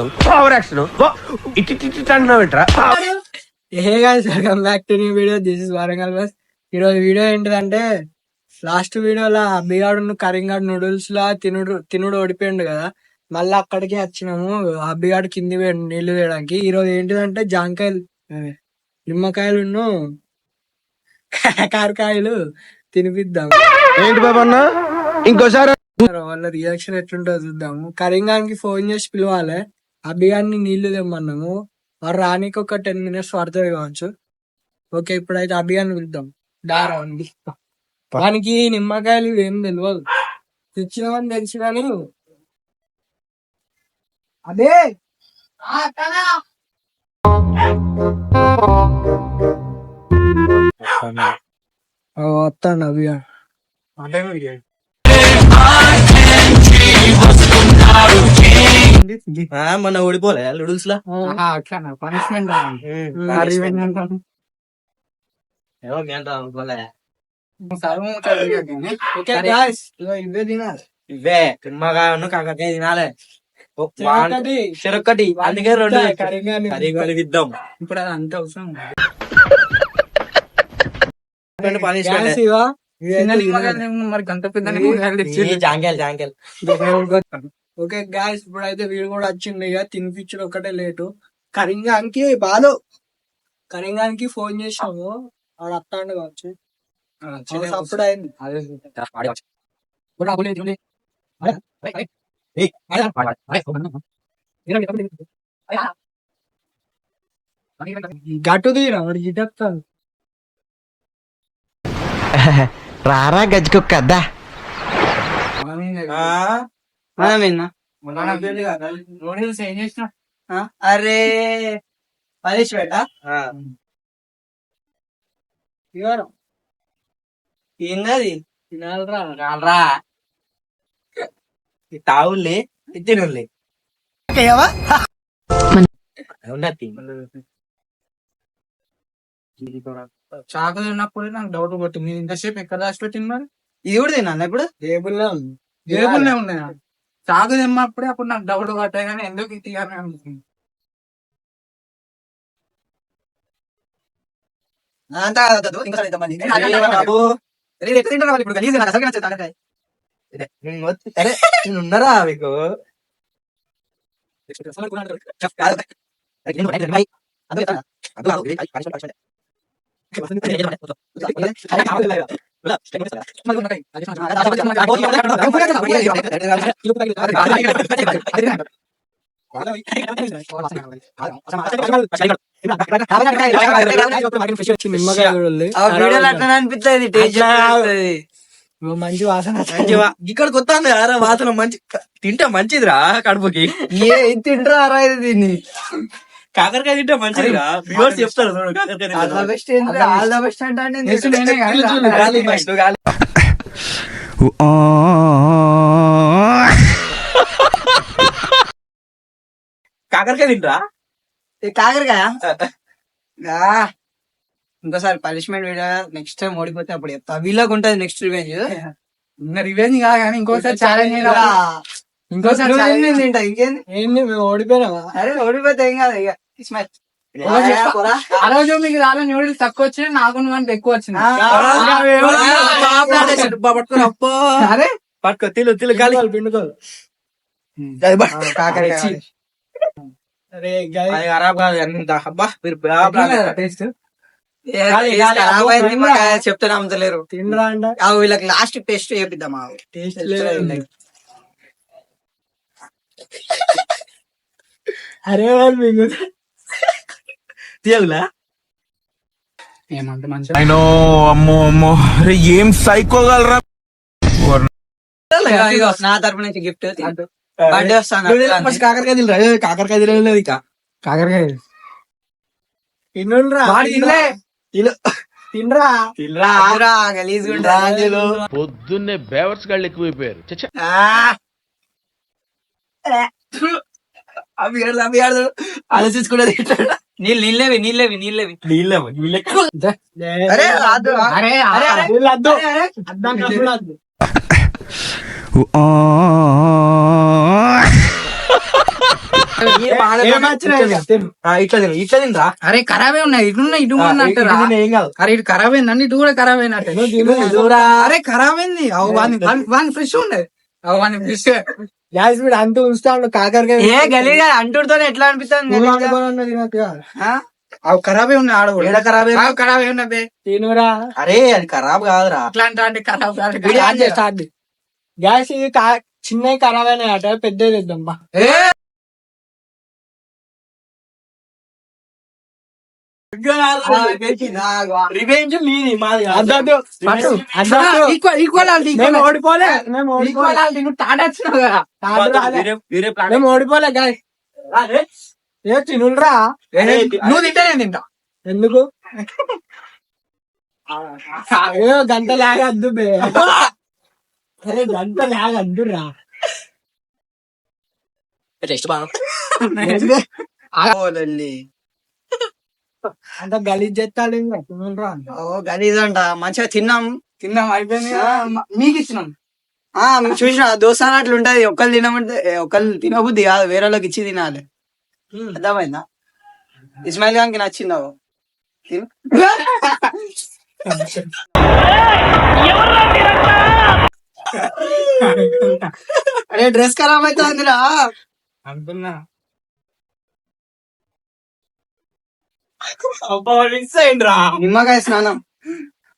Over action ఇట్టి ఇట్టి అంటున్నావేంట్రా hey guys welcome back to new video this is Warangal bus ఈరోజు video ఏంటిదంటే last వీడియోలో అబ్బిగాడు కరింగాడు నూడిల్స్ లా తినుడు తినుడు ఓడిపోయిండు కదా. మళ్ళీ అక్కడికి వచ్చినాము. అబ్బిగాడు కింది పోయిండు నీళ్ళు వేయడానికి ఈరోజు ఏంటిదంటే జాంకాయలు నిమ్మకాయలు కారకాయలు తినిపిద్దాం. ఏంటి బాబు ఇంకోసారి వాళ్ళ రియాక్షన్ ఎట్లుంటుందో చూద్దాము. కరింగానికి ఫోన్ చేసి పిలవాలి. అబ్బిగాడిని నీళ్ళు తెమ్మన్నాము. వాడు రానికి ఒక టెన్ మినిట్స్ పడుతుంది కావచ్చు. ఓకే ఇప్పుడైతే అభియాన్ని పిలుద్దాం. దారా ఉంది వానికి నిమ్మకాయలు ఏం తెలియదు తెచ్చినామని తెలిసి కానీ అదే! వస్తాను. అభియా మొన్న ఓడిపోలే లూడుల్స్ లా. పనిష్మెంట్ ఏమో మీ అంతా ఇవే ఉన్న కాకరకాయ తినాలే. చెరొక్కటి. అందుకే రెండు కరింగాని కరిగోలు ఇద్దాం ఇప్పుడు అది అంత అవసరం పనిష్మెంట్. మరి? గంట పెద్ద ఈ జాంకాయలు జాంకాయలు. ఓకే గాయస్ ఇప్పుడైతే వీడు కూడా వచ్చింది ఇక. తినిపించడం ఒకటే లేటు. కరింగానికి బాలు! కరింగానికి ఫోన్ చేసాము వాడు అత్తాండు కావచ్చు. అప్పుడు అయింది. గట్టు తీరా రారా గజ్జుకు అద్దా నూడిల్స్ ఏం చేసిన అరే పనిష్మెంట్ ఇవ్వరు ఏందది? తినాలరా. ఈ తావులే ఇచ్చినులే ఉన్నది చాకు తిన్నప్పుడు నాకు డౌట్ కొట్టింది ఇంతసేపు ఎక్కడ దాచి పెట్టింది మరి? ఇది కూడా తిన్నాను ఇప్పుడు? టేబుల్ జేబుల్నే ఉన్నాయి చాకు తిన్నప్పుడే అప్పుడు నాకు డౌట్ కొట్టాయి కానీ ఎందుకు ఇది అని అనుకుంది బాబు ఇప్పుడు గలీజ్ నాకు అసలు నచ్చదు తాగకాయ. నేను వద్దు. అరే నేను ఉన్నారా మీకు కాదు. అరే, మంచి వాసన ఇక్కడ కొత్త వాసన మంచి తింటే మంచిదిరా కడుపుకి. తింటారా రా ఇది దీన్ని కాకరకాయ తింటే మంచిదిరా. వ్యూవర్స్ చెప్తారు కాకరకాయ తింటే. కాకరకాయ ఇంకోసారి పనిష్మెంట్ వీడియో నెక్స్ట్ టైం ఓడిపోతే అప్పుడు చెప్తా. వీళ్ళకి ఉంటది నెక్స్ట్ రివెంజ్ ఇంకా రివెంజ్ కాదు కానీ ఇంకోసారి ఛాలెంజ్ ఇంకోసారి challenge తింటా? ఇంకేంది? ఏంది మేము ఓడిపోయినావా అరే ఓడిపోతే ఏం కాదు ఇక. ఆ రోజు మీకు రాలే న్యూడిల్స్ తక్కువ వచ్చినాయి నాకు కానీ ఎక్కువ అరే పట్టుకో తిలు తిలు గాలి నమ్మలేరు తిండ్రా వీళ్ళకి లాస్ట్ టెస్ట్ చేపిద్దాం టేస్ట్ అరే వాళ్ళు తీయగులా ఏమంటే మంచిగా అయినో అమ్మో ఏం సైకోగలరా నా తరపు నుంచి గిఫ్ట్ బర్త్డే వస్తాను కాకరకాయ తినరా? ఏ, కాకరకాయ తినలేదు ఇక. కాకరకాయ తినుండ్రా. వాడు తినలే. తినరా? తినరా. గలీజ్ పొద్దున్నే బేవర్స్ గాళ్ళు ఎక్కువైపోయారు. చచ్చా అవి ఏడు అవి ఏడు ఆలోచించుకునేది నీళ్ళు నీళ్ళేవి నీళ్ళేవి నీళ్ళేవి నీళ్ళేమో నీళ్ళే అరే రాదు అరే నీళ్ళు ఇట్లా తిను. ఇట్లా తినరా? ఖరాబే ఉన్నాయి ఇటు ఇటు అంటారా? అరే ఇటు ఖరాబ్ అయిందండి ఇటు కూడా ఖరాబ్ అయినట్టే అరే ఖరాబ్ అయింది అవు వాని వాని ఫ్రెష్ ఉండేది అవు వాని ఫ్రెష్. గ్యాస్ వీడు అంత ఉంచుతాడు కాకరకాయ ఏ గలీగా అంటుడితో ఎట్లా అనిపిస్తుంది. అవు ఖరాబే ఉన్నాయి ఆడ కూడా. ఏడ ఖరాబ్? ఖరాబ్ ఉన్నది తినురా? అరే అది ఖరాబ్ కాదురా. అట్లా అంటే అంటే ఖరాబ్ కాదు. స్టార్ట్. గ్యాస్ ఇది కా- చిన్నవి ఖరాబ్ అయినాయట పెద్దది ఇద్దాం రివెంజ్ మీది మాది అద్దద్దు పట్టు. అద్దద్దు ఈక్వల్ ఈక్వాలిటీ మేము ఓడిపోలే మేము ఓడిపోలే ఈక్వాలిటీ నువ్వు తాడ వచ్చినావు కదా కాదు రాలే. మేము ఓడిపోలే గాయ్ ఏ తినురా నువ్వు తింటే నేను తింటా ఎందుకు ఏ గంట లాగద్దు బే అరే గంట లాగద్దురా టెస్ట్ బాగా అంత గలీజ్ తినురా ఓ గలీజ్ అంట. మంచిగా తిన్నాం. తిన్నాం అయిపోయింది మీకు ఇచ్చినాం ఆ మేము చూసిన. దోస్తాన అట్లా ఉంటది. ఒకళ్ళు తినమంటే ఒకళ్ళు తినబుద్ధి కాదు. వేరే వాళ్ళకి ఇచ్చి తినాలి. అర్థమైందా? ఇస్మాయిల్ గానికి నచ్చిందా? ఓ? తిను అరే డ్రెస్ ఖరాబ్ అవుతుందిరా. అనుకున్నా. మిక్స్ అయిండ్రా. నిమ్మకాయ స్నానం.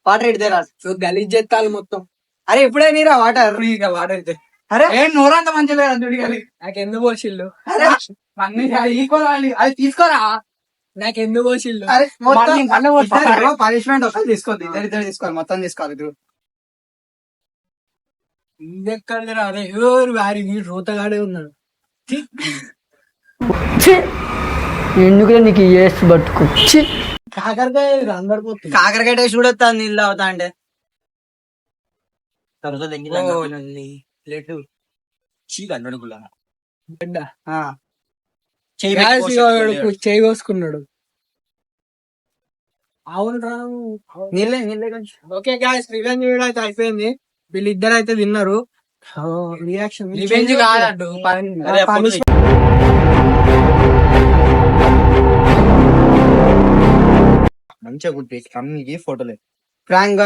వాటర్ ఇడితేరా సో గలీజ్ చెత్తాలి మొత్తం. అరే ఇప్పుడే నీరా వాటర్? ఫ్రీగా వాడైతే అరే. ఏ నోరంత మంచిగా లేదు చూడగాలి నాకెందుకు పోసిల్లు అరే. అన్ని ఈక్వల్ అది తీసుకోరా? నాకెందుకు పోసిల్లు అరే కొట్టాలి. పనిష్మెంట్ ఒకటి తీసుకోవద్దు ఇద్దరు ఇద్దరు తీసుకోవాలి. మొత్తం తీసుకోవాలి ఇద్దరు. ఇంకెక్కడ అరే ఎవరు వారి? వీడు రోతగాడే ఉన్నాడు. ఎందుకులే నీకు ఏసు పట్టుకు ఛీ! కాకరకాయ అందరు పోతుంది. కాకరకాయ టేస్ట్ కూడా వస్తుంది నీళ్ళు అవుతా అంటే. వీడు చేయి కోసుకున్నాడు అవును రా నీళ్ళే నీళ్ళే కొంచెం. ఓకే గాయస్ రివెంజ్ వీడియో అయితే అయిపోయింది. వీళ్ళిద్దరు అయితే తిన్నారు రియాక్షన్ రివెంజ్ కాదంటు మంచిగా గుర్తు అన్ని ఫోటోలే ప్రాంక్